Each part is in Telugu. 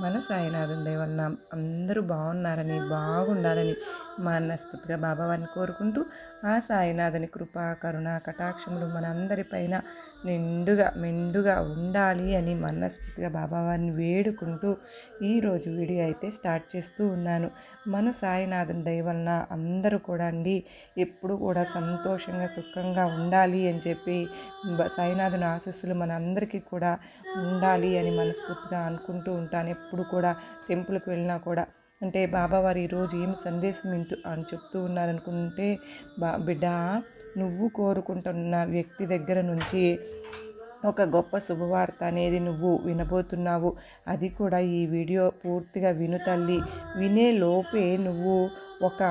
మన సాయినాథం దేవన్న అందరూ బాగున్నారని బాగుండాలని మనస్ఫూర్తిగా బాబావారిని కోరుకుంటూ ఆ సాయినాథుని కృప కరుణ కటాక్షములు మనందరిపైన నిండుగా మెండుగా ఉండాలి అని మనస్ఫూర్తిగా బాబావారిని వేడుకుంటూ ఈరోజు వీడియో అయితే స్టార్ట్ చేస్తూ ఉన్నాను. మన సాయినాథుని దయవలన అందరూ కూడా అండి ఎప్పుడు కూడా సంతోషంగా సుఖంగా ఉండాలి అని చెప్పి సాయినాథుని ఆశస్సులు మన అందరికీ కూడా ఉండాలి అని మనస్ఫూర్తిగా అనుకుంటూ ఉంటాను. ఎప్పుడు కూడా టెంపుల్కి వెళ్ళినా కూడా అంటే బాబావారు ఈరోజు ఏం సందేశం వింటు అని చెప్తూ ఉన్నారనుకుంటే బా బిడ్డ నువ్వు కోరుకుంటున్న వ్యక్తి దగ్గర నుంచి ఒక గొప్ప శుభవార్త అనేది నువ్వు వినబోతున్నావు. అది కూడా ఈ వీడియో పూర్తిగా విను తల్లి. వినే లోపే నువ్వు ఒక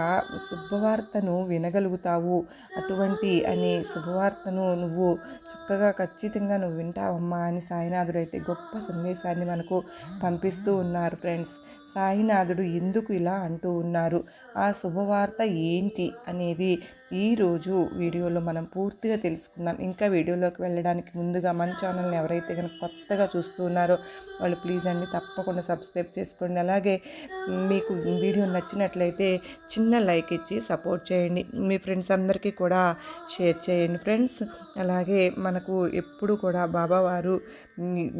శుభవార్తను వినగలుగుతావు. అటువంటి అనే శుభవార్తను నువ్వు చక్కగా ఖచ్చితంగా నువ్వు వింటావమ్మా అని సాయినాథుడు అయితే గొప్ప సందేశాన్ని మనకు పంపిస్తూ ఉన్నారు ఫ్రెండ్స్. సాయినాథుడు ఎందుకు ఇలా అంటూ ఉన్నారు? ఆ శుభవార్త ఏంటి అనేది ఈరోజు వీడియోలో మనం పూర్తిగా తెలుసుకుందాం. ఇంకా వీడియోలోకి వెళ్ళడానికి ముందుగా మన ఛానల్ని ఎవరైతే కనుక కొత్తగా చూస్తూ ఉన్నారో వాళ్ళు ప్లీజ్ అండి తప్పకుండా సబ్స్క్రైబ్ చేసుకోండి. అలాగే మీకు వీడియో నచ్చినట్లయితే చిన్న లైక్ ఇచ్చి సపోర్ట్ చేయండి. మీ ఫ్రెండ్స్ అందరికీ కూడా షేర్ చేయండి ఫ్రెండ్స్. అలాగే మనకు ఎప్పుడు కూడా బాబావారు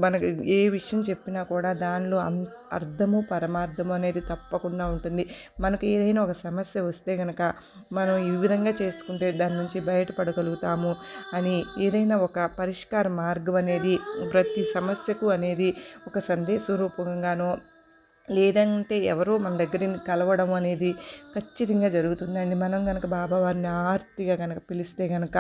మనకు ఏ విషయం చెప్పినా కూడా దానిలో అం అర్థము పరమార్థము అనేది తప్పకుండా ఉంటుంది. మనకు ఏదైనా ఒక సమస్య వస్తే కనుక మనం ఈ విధంగా చేసుకుంటే దాని నుంచి బయటపడగలుగుతాము అని ఏదైనా ఒక పరిష్కార మార్గం అనేది ప్రతి సమస్యకు అనేది ఒక సందేశ రూపంగానో లేదంటే ఎవరో మన దగ్గర కలవడం అనేది ఖచ్చితంగా జరుగుతుందండి. మనం కనుక బాబావారిని ఆర్తిగా కనుక పిలిస్తే కనుక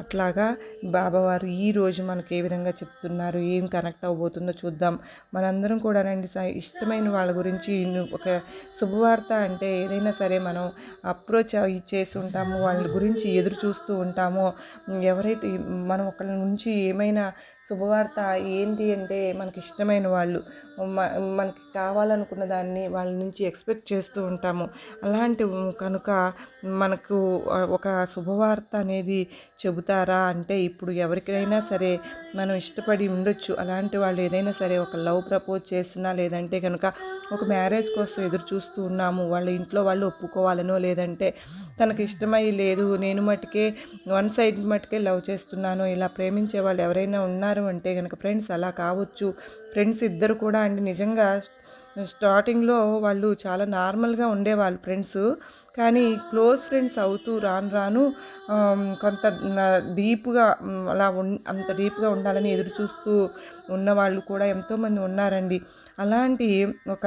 అట్లాగా బాబావారు ఈ రోజు మనకు ఏ విధంగా చెప్తున్నారు ఏం కనెక్ట్ అవ్వబోతుందో చూద్దాం. మనందరం కూడానండి స- ఇష్టమైన వాళ్ళ గురించి ఒక శుభవార్త అంటే ఏదైనా సరే మనం అప్రోచ్ ఇచ్చేసి చేసి ఉంటాము వాళ్ళ గురించి ఎదురు చూస్తూ ఉంటామో. ఎవరైతే మనం ఒకళ్ళ నుంచి ఏమైనా శుభవార్త ఏంటి అంటే మనకి ఇష్టమైన వాళ్ళు మనకి కావాలనుకున్న దాన్ని వాళ్ళ నుంచి ఎక్స్పెక్ట్ చేస్తూ ఉంటాము. అలాంటి కనుక మనకు ఒక శుభవార్త అనేది చెబుతారా అంటే ఇప్పుడు ఎవరికైనా సరే మనం ఇష్టపడి ఉండొచ్చు. అలాంటి వాళ్ళు ఏదైనా సరే ఒక లవ్ ప్రపోజ్ చేసినా లేదంటే కనుక ఒక మ్యారేజ్ కోసం ఎదురు చూస్తూ ఉన్నాము. వాళ్ళ ఇంట్లో వాళ్ళు ఒప్పుకోవాలనో లేదంటే తనకి ఇష్టమై లేదు నేను మట్టుకే వన్ సైడ్ మట్టుకే లవ్ చేస్తున్నాను ఇలా ప్రేమించే వాళ్ళు ఎవరైనా ఉన్నారు అంటే కనుక ఫ్రెండ్స్ అలా కావచ్చు. ఫ్రెండ్స్ ఇద్దరు కూడా అండి. నిజంగా స్టార్టింగ్లో వాళ్ళు చాలా నార్మల్గా ఉండేవాళ్ళు ఫ్రెండ్స్. కానీ క్లోజ్ ఫ్రెండ్స్ అవుతూ రాను రాను కొంత డీప్గా అలా ఉన్ అంత డీప్గా ఉండాలని ఎదురు చూస్తూ ఉన్నవాళ్ళు కూడా ఎంతోమంది ఉన్నారండి. అలాంటి ఒక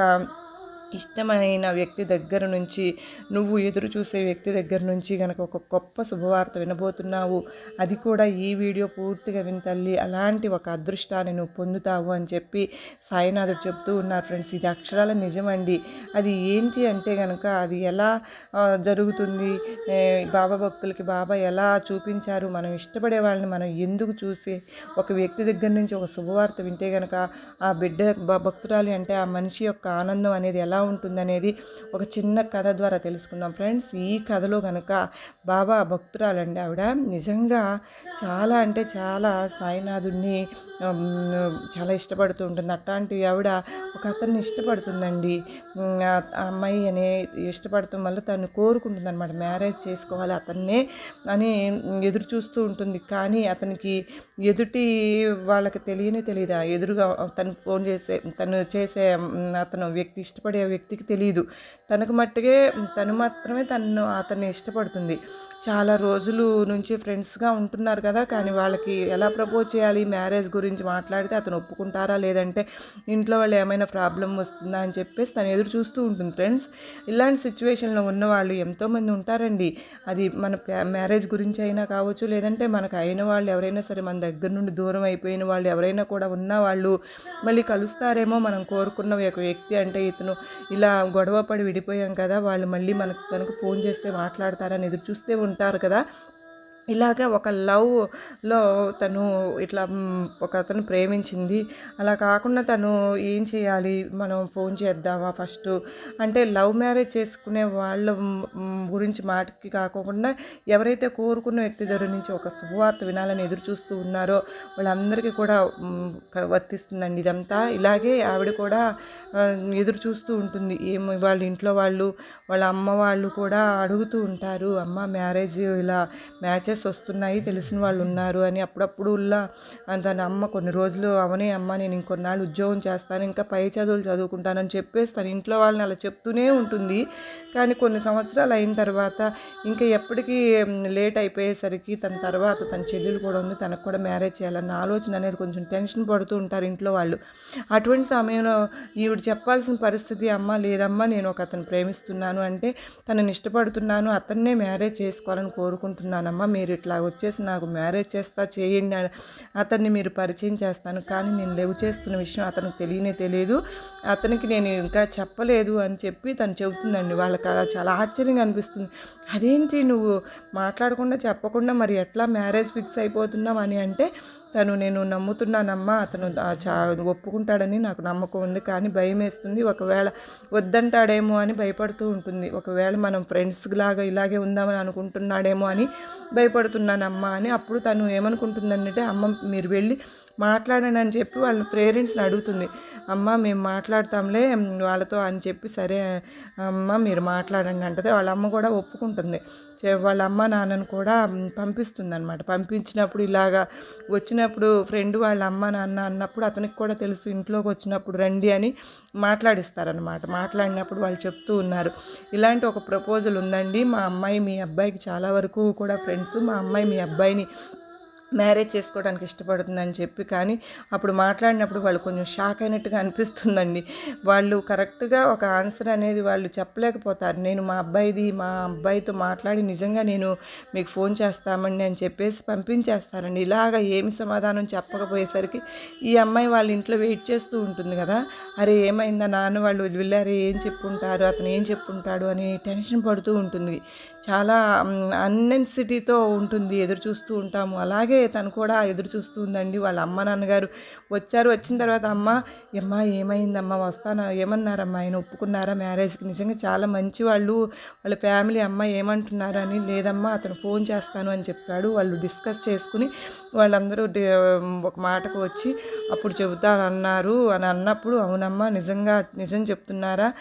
ఇష్టమైన వ్యక్తి దగ్గర నుంచి నువ్వు ఎదురు చూసే వ్యక్తి దగ్గర నుంచి కనుక ఒక గొప్ప శుభవార్త వినబోతున్నావు. అది కూడా ఈ వీడియో పూర్తిగా విని తల్లి. అలాంటి ఒక అదృష్టాన్ని నువ్వు పొందుతావు అని చెప్పి సాయినాథుడు చెప్తూ ఉన్నారు ఫ్రెండ్స్. ఇది అక్షరాల నిజమండి. అది ఏంటి అంటే కనుక అది ఎలా జరుగుతుంది? బాబా భక్తులకి బాబా ఎలా చూపించారు? మనం ఇష్టపడే వాళ్ళని మనం ఎందుకు చూసి ఒక వ్యక్తి దగ్గర నుంచి ఒక శుభవార్త వింటే కనుక ఆ బిడ్డ భక్తురాలి అంటే ఆ మనిషి యొక్క ఆనందం అనేది ఎలా ఉంటుందనేది ఒక చిన్న కథ ద్వారా తెలుసుకుందాం. ఫ్రెండ్స్ ఈ కథలో కనుక బాబా భక్తురాలండి ఆవిడ. నిజంగా చాలా అంటే చాలా సాయినాథుడిని చాలా ఇష్టపడుతూ ఉంటుంది. అట్లాంటి ఆవిడ ఒక అతన్ని ఇష్టపడుతుందండి. అమ్మాయి అనే ఇష్టపడుతూ మళ్ళీ తను కోరుకుంటుంది అనమాట మ్యారేజ్ చేసుకోవాలి అతన్నే అని ఎదురు చూస్తూ ఉంటుంది. కానీ అతనికి ఎదుటి వాళ్ళకి తెలియని తెలియదా ఎదురుగా తను ఫోన్ చేసే తను చేసే అతను వ్యక్తి ఇష్టపడే వ్యక్తికి తెలియదు తనకు మట్టుకే తను మాత్రమే తను అతన్ని ఇష్టపడుతుంది. చాలా రోజులు నుంచి ఫ్రెండ్స్గా ఉంటున్నారు కదా కానీ వాళ్ళకి ఎలా ప్రపోజ్ చేయాలి? మ్యారేజ్ గురించి మాట్లాడితే అతను ఒప్పుకుంటారా? లేదంటే ఇంట్లో వాళ్ళు ఏమైనా ప్రాబ్లం వస్తుందా అని చెప్పేసి తను ఎదురు చూస్తూ ఉంటుంది ఫ్రెండ్స్ ఇలాంటి సిచ్యువేషన్లో ఉన్న వాళ్ళు ఎంతోమంది ఉంటారండి. అది మన మ్యారేజ్ గురించి అయినా కావచ్చు లేదంటే మనకు అయిన వాళ్ళు ఎవరైనా సరే మన దగ్గర నుండి దూరం అయిపోయిన వాళ్ళు ఎవరైనా కూడా ఉన్న వాళ్ళు మళ్ళీ కలుస్తారేమో మనం కోరుకున్న ఒక వ్యక్తి అంటే ఇతను ఇలా గొడవ పడి విడిపోయాం కదా వాళ్ళు మళ్ళీ మనకు కనుక ఫోన్ చేస్తే మాట్లాడతారని ఎదురు చూస్తే ఉంటారు కదా. ఇలాగే ఒక లవ్లో తను ఇట్లా ఒక అతను ప్రేమించింది. అలా కాకుండా తను ఏం చేయాలి? మనం ఫోన్ చేద్దామా ఫస్ట్? అంటే లవ్ మ్యారేజ్ చేసుకునే వాళ్ళ గురించి మాటకి కాకుండా ఎవరైతే కోరుకున్న వ్యక్తి దగ్గర నుంచి ఒక శుభవార్త వినాలని ఎదురు చూస్తూ ఉన్నారో వాళ్ళందరికీ కూడా వర్తిస్తుందండి ఇదంతా. ఇలాగే ఆవిడ కూడా ఎదురు చూస్తూ ఉంటుంది. ఏమి వాళ్ళ ఇంట్లో వాళ్ళు వాళ్ళ అమ్మ వాళ్ళు కూడా అడుగుతూ ఉంటారు అమ్మ మ్యారేజ్ ఇలా మ్యాచెస్ వస్తున్నాయి తెలిసిన వాళ్ళు ఉన్నారు అని అప్పుడప్పుడు ఉల్లా తన అమ్మ కొన్ని రోజులు అవనే అమ్మ నేను ఇంకొన్నాళ్ళు ఉద్యోగం చేస్తాను ఇంకా పై చదువులు చదువుకుంటానని చెప్పేసి తన ఇంట్లో వాళ్ళని అలా చెప్తూనే ఉంటుంది. కానీ కొన్ని సంవత్సరాలు అయిన తర్వాత ఇంకా ఎప్పటికీ లేట్ అయిపోయేసరికి తన తర్వాత తన చెల్లెలు కూడా ఉంది తనకు కూడా మ్యారేజ్ చేయాలన్న ఆలోచన అనేది కొంచెం టెన్షన్ పడుతూ ఉంటారు ఇంట్లో వాళ్ళు. అటువంటి సమయంలో ఈవిడ చెప్పాల్సిన పరిస్థితి అమ్మ లేదమ్మా నేను ఒక అతను ప్రేమిస్తున్నాను అంటే తనని ఇష్టపడుతున్నాను అతన్నే మ్యారేజ్ చేసుకోవాలని కోరుకుంటున్నానమ్మా మీరు ఇట్లా వచ్చేసి నాకు మ్యారేజ్ చేస్తా చేయండి అతన్ని మీరు పరిచయం చేస్తాను. కానీ నేను లేవు చేస్తున్న విషయం అతనికి తెలియనే తెలియదు. అతనికి నేను ఇంకా చెప్పలేదు అని చెప్పి తను చెబుతుందండి. వాళ్ళకి అలా చాలా ఆశ్చర్యంగా అనిపిస్తుంది. అదేంటి నువ్వు మాట్లాడకుండా చెప్పకుండా మరి ఎట్లా మ్యారేజ్ ఫిక్స్ అయిపోతున్నావు అని అంటే తను నేను నమ్ముతున్నానమ్మా అతను చా ఒప్పుకుంటాడని నాకు నమ్మకం ఉంది కానీ భయం వేస్తుంది ఒకవేళ వద్దంటాడేమో అని భయపడుతూ ఉంటుంది. ఒకవేళ మనం ఫ్రెండ్స్ లాగా ఇలాగే ఉందామని అనుకుంటున్నాడేమో అని భయపడుతున్నానమ్మా అని అప్పుడు తను ఏమనుకుంటుందంటే అమ్మ మీరు వెళ్ళి మాట్లాడండి అని చెప్పి వాళ్ళ పేరెంట్స్ని అడుగుతుంది. అమ్మ మేము మాట్లాడతాంలే వాళ్ళతో అని చెప్పి సరే అమ్మ మీరు మాట్లాడండి అంటది. వాళ్ళ అమ్మ కూడా ఒప్పుకుంటుంది. చే- వాళ్ళ అమ్మ నాన్నను కూడా పంపిస్తుంది అనమాట పంపించినప్పుడు ఇలాగా వచ్చినప్పుడు ఫ్రెండ్ వాళ్ళ అమ్మ నాన్న అన్నప్పుడు అతనికి కూడా తెలుసు ఇంట్లోకి వచ్చినప్పుడు రండి అని మాట్లాడిస్తారనమాట మాట్లాడినప్పుడు వాళ్ళు చెప్తూ ఉన్నారు. ఇలాంటి ఒక ప్రపోజల్ ఉందండి. మా అమ్మాయి మీ అబ్బాయికి చాలా వరకు కూడా ఫ్రెండ్స్ మా అమ్మాయి మీ అబ్బాయిని మ్యారేజ్ చేసుకోవడానికి ఇష్టపడుతుందని చెప్పి కానీ అప్పుడు మాట్లాడినప్పుడు వాళ్ళు కొంచెం షాక్ అయినట్టుగా అనిపిస్తుందండి. వాళ్ళు కరెక్ట్గా ఒక ఆన్సర్ అనేది వాళ్ళు చెప్పలేకపోతారు. నేను మా అబ్బాయిది మా అబ్బాయితో మాట్లాడి నిజంగా నేను మీకు ఫోన్ చేస్తామండి అని చెప్పేసి పంపించేస్తారండి. ఇలాగ ఏమి సమాధానం చెప్పకపోయేసరికి ఈ అమ్మాయి వాళ్ళ ఇంట్లో వెయిట్ చేస్తూ ఉంటుంది కదా. అరే ఏమైందా నాన్న? వాళ్ళు వెళ్ళారే ఏం చెప్పుంటారు? అతను ఏం చెప్పుంటాడు? అని టెన్షన్ పడుతూ ఉంటుంది. చాలా అన్నెన్సిటీతో ఉంటుంది. ఎదురు చూస్తూ ఉంటాము. అలాగే తను కూడా ఎదురు చూస్తుందండి. వాళ్ళ అమ్మ నాన్నగారు వచ్చారు. వచ్చిన తర్వాత అమ్మ అమ్మ ఏమైందమ్మా? వస్తానా? ఏమన్నారమ్మా? ఆయన ఒప్పుకున్నారా మ్యారేజ్కి? నిజంగా చాలా మంచి వాళ్ళు వాళ్ళ ఫ్యామిలీ అమ్మ ఏమంటున్నారని లేదమ్మా అతను ఫోన్ చేస్తాను అని చెప్పాడు. వాళ్ళు డిస్కస్ చేసుకుని వాళ్ళందరూ ఒక మాటకు వచ్చి అప్పుడు చెబుతానన్నారు అని అన్నప్పుడు అవునమ్మా నిజంగా నిజం చెప్తున్నారా?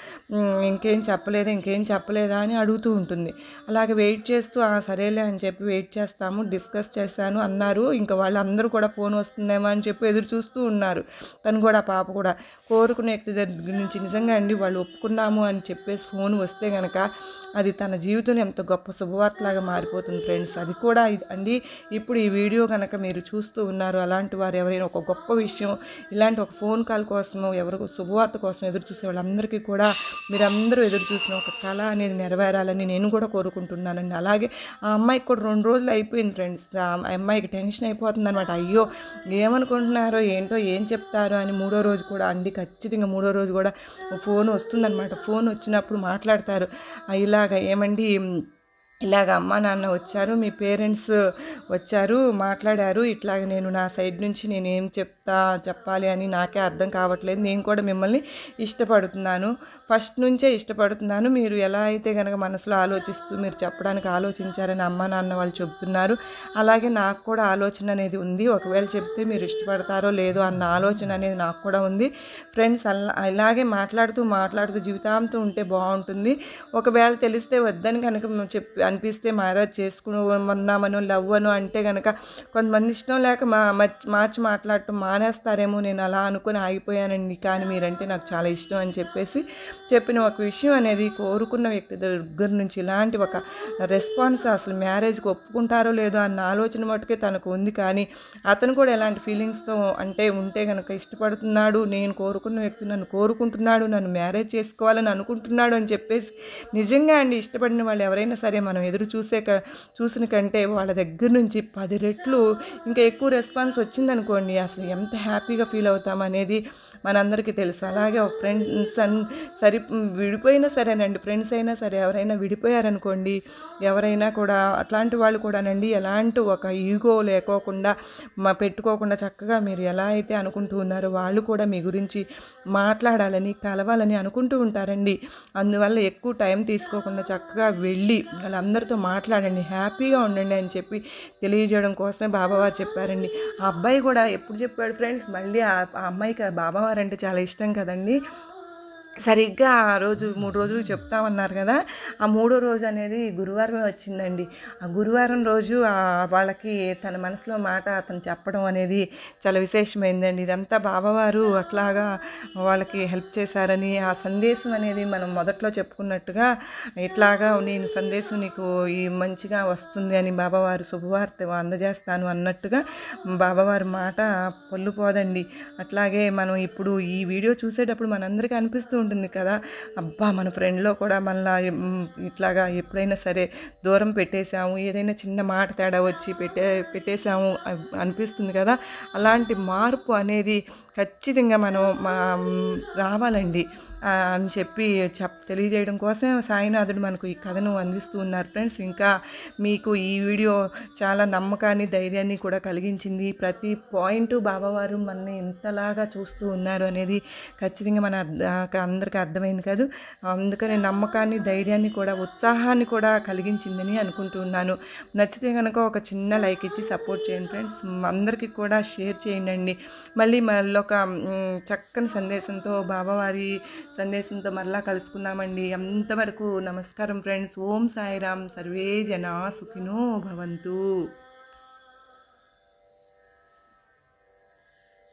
ఇంకేం చెప్పలేదా? ఇంకేం చెప్పలేదా? అని అడుగుతూ ఉంటుంది. అలాగే వెయిట్ చేస్తూ సరేలే అని చెప్పి వెయిట్ చేస్తాము డిస్కస్ చేశాను అన్నారు ఇంకా వాళ్ళందరూ కూడా ఫోన్ వస్తుందేమో అని చెప్పి ఎదురు చూస్తూ ఉన్నారు. తను కూడా ఆ పాప కూడా కోరుకునే వ్యక్తి దగ్గర నుంచి నిజంగా అండి వాళ్ళు ఒప్పుకున్నాము అని చెప్పేసి ఫోన్ వస్తే కనుక అది తన జీవితంలో ఎంత గొప్ప శుభవార్తలాగా మారిపోతుంది ఫ్రెండ్స్. అది కూడా అండి. ఇప్పుడు ఈ వీడియో కనుక మీరు చూస్తూ ఉన్నారు అలాంటి వారు ఎవరైనా ఒక గొప్ప విషయం ఇలాంటి ఒక ఫోన్ కాల్ కోసమో ఎవరికి శుభవార్త కోసం ఎదురు చూసే వాళ్ళందరికీ కూడా మీరందరూ ఎదురు చూసిన ఒక కళ అనేది నెరవేరాలని నేను కూడా కోరుకుంటున్నానండి. అలాగే ఆ అమ్మాయికి కూడా రెండు రోజులు అయిపోయింది ఫ్రెండ్స్. ఆ అమ్మాయికి టెన్షన్ అయిపోతుంది అనమాట అయ్యో ఏమనుకుంటున్నారో ఏంటో ఏం చెప్తారో అని మూడో రోజు కూడా అండి ఖచ్చితంగా మూడో రోజు కూడా ఫోన్ వస్తుందన్నమాట. ఫోన్ వచ్చినప్పుడు మాట్లాడతారు. ఇలాగ ఏమండి ఇలాగ అమ్మ నాన్న వచ్చారు మీ పేరెంట్స్ వచ్చారు మాట్లాడారు. ఇట్లాగ నేను నా సైడ్ నుంచి నేను ఏం చెప్తా చెప్పాలి అని నాకే అర్థం కావట్లేదు. నేను కూడా మిమ్మల్ని ఇష్టపడుతున్నాను. ఫస్ట్ నుంచే ఇష్టపడుతున్నాను. మీరు ఎలా అయితే కనుక మనసులో ఆలోచిస్తూ మీరు చెప్పడానికి ఆలోచించారని అమ్మ నాన్న వాళ్ళు చెబుతున్నారు అలాగే నాకు కూడా ఆలోచన అనేది ఉంది. ఒకవేళ చెప్తే మీరు ఇష్టపడతారో లేదో అన్న ఆలోచన అనేది నాకు కూడా ఉంది. ఫ్రెండ్స్ అలా ఇలాగే మాట్లాడుతూ మాట్లాడుతూ జీవితాంతం ఉంటే బాగుంటుంది. ఒకవేళ తెలిస్తే వద్దని కనుక చెప్పి అనిపిస్తే మ్యారేజ్ చేసుకున్నామను లవ్ అను అంటే కనుక కొంతమంది ఇష్టం లేక మా మార్చి మాట్లాడటం మానేస్తారేమో నేను అలా అనుకుని ఆగిపోయానండి. కానీ మీరంటే నాకు చాలా ఇష్టం అని చెప్పేసి చెప్పిన ఒక విషయం అనేది కోరుకున్న వ్యక్తి దగ్గర నుంచి ఇలాంటి ఒక రెస్పాన్స్ అసలు మ్యారేజ్కి ఒప్పుకుంటారో లేదో అన్న ఆలోచన మటుకే తనకు ఉంది. కానీ అతను కూడా ఎలాంటి ఫీలింగ్స్తో అంటే ఉంటే కనుక ఇష్టపడుతున్నాడు నేను కోరుకున్న వ్యక్తి నన్ను కోరుకుంటున్నాడు నన్ను మ్యారేజ్ చేసుకోవాలని అనుకుంటున్నాడు అని చెప్పేసి నిజంగా అండి ఇష్టపడిన వాళ్ళు ఎవరైనా సరే మన మనం ఎదురు చూసే క- చూసిన కంటే వాళ్ళ దగ్గర నుంచి పది రెట్లు ఇంకా ఎక్కువ రెస్పాన్స్ వచ్చిందనుకోండి అసలు ఎంత హ్యాపీగా ఫీల్ అవుతాం అనేది మనందరికీ తెలుసు. అలాగే ఒక ఫ్రెండ్స్ అన్ సరి విడిపోయినా సరేనండి ఫ్రెండ్స్ అయినా సరే ఎవరైనా విడిపోయారనుకోండి ఎవరైనా కూడా అట్లాంటి వాళ్ళు కూడానండి ఎలాంటి ఒక ఈగో లేకోకుండా మా పెట్టుకోకుండా చక్కగా మీరు ఎలా అయితే అనుకుంటూ ఉన్నారో వాళ్ళు కూడా మీ గురించి మాట్లాడాలని కలవాలని అనుకుంటూ ఉంటారండి. అందువల్ల ఎక్కువ టైం తీసుకోకుండా చక్కగా వెళ్ళి వాళ్ళందరితో మాట్లాడండి హ్యాపీగా ఉండండి అని చెప్పి తెలియజేయడం కోసమే బాబావారు చెప్పారండి. ఆ అబ్బాయి కూడా ఎప్పుడు చెప్పాడు ఫ్రెండ్స్ మళ్ళీ ఆ అమ్మాయికి బాబావారు బాబావారు అంటే చాలా ఇష్టం కదండి. సరిగ్గా ఆ రోజు మూడు రోజులు చెప్తామన్నారు కదా ఆ మూడో రోజు అనేది గురువారం వచ్చిందండి. ఆ గురువారం రోజు వాళ్ళకి తన మనసులో మాట అతను చెప్పడం అనేది చాలా విశేషమైందండి. ఇదంతా బాబావారు అట్లాగా వాళ్ళకి హెల్ప్ చేశారని ఆ సందేశం అనేది మనం మొదట్లో చెప్పుకున్నట్టుగా ఇట్లాగా నేను సందేశం నీకు ఈ మంచిగా వస్తుంది అని బాబావారు శుభవార్త అందజేస్తాను అన్నట్టుగా బాబావారి మాట పొల్లుపోదండి. అట్లాగే మనం ఇప్పుడు ఈ వీడియో చూసేటప్పుడు మనందరికీ అనిపిస్తూ ఉంటుంది కదా. అబ్బా మన ఫ్రెండ్లో కూడా మళ్ళా ఇట్లాగా ఎప్పుడైనా సరే దూరం పెట్టేశాము ఏదైనా చిన్న మాట తేడా వచ్చి పెట్టే పెట్టేశాము అనిపిస్తుంది కదా. అలాంటి మార్పు అనేది ఖచ్చితంగా మనం మా- రావాలండి. అని చెప్పి చెప్ తెలియజేయడం కోసమే సాయినాథుడు మనకు ఈ కథను అందిస్తూ ఉన్నారు ఫ్రెండ్స్. ఇంకా మీకు ఈ వీడియో చాలా నమ్మకాన్ని ధైర్యాన్ని కూడా కలిగించింది. ప్రతి పాయింట్ బాబావారు మనని ఎంతలాగా చూస్తూ ఉన్నారు అనేది ఖచ్చితంగా మన అందరికీ అర్థమైంది కాదు. అందుకని నమ్మకాన్ని ధైర్యాన్ని కూడా ఉత్సాహాన్ని కూడా కలిగించిందని అనుకుంటున్నాను నచ్చితే కనుక ఒక చిన్న లైక్ ఇచ్చి సపోర్ట్ చేయండి ఫ్రెండ్స్. అందరికీ కూడా షేర్ చేయండి మళ్ళీ మళ్ళీ ఒక చక్కని సందేశంతో బాబావారి సందేశంతో మరలా కలుసుకుందామండి. అంతవరకు నమస్కారం ఫ్రెండ్స్. ఓం సాయిరామ్. సర్వే జనా సుఖినో భవంతు.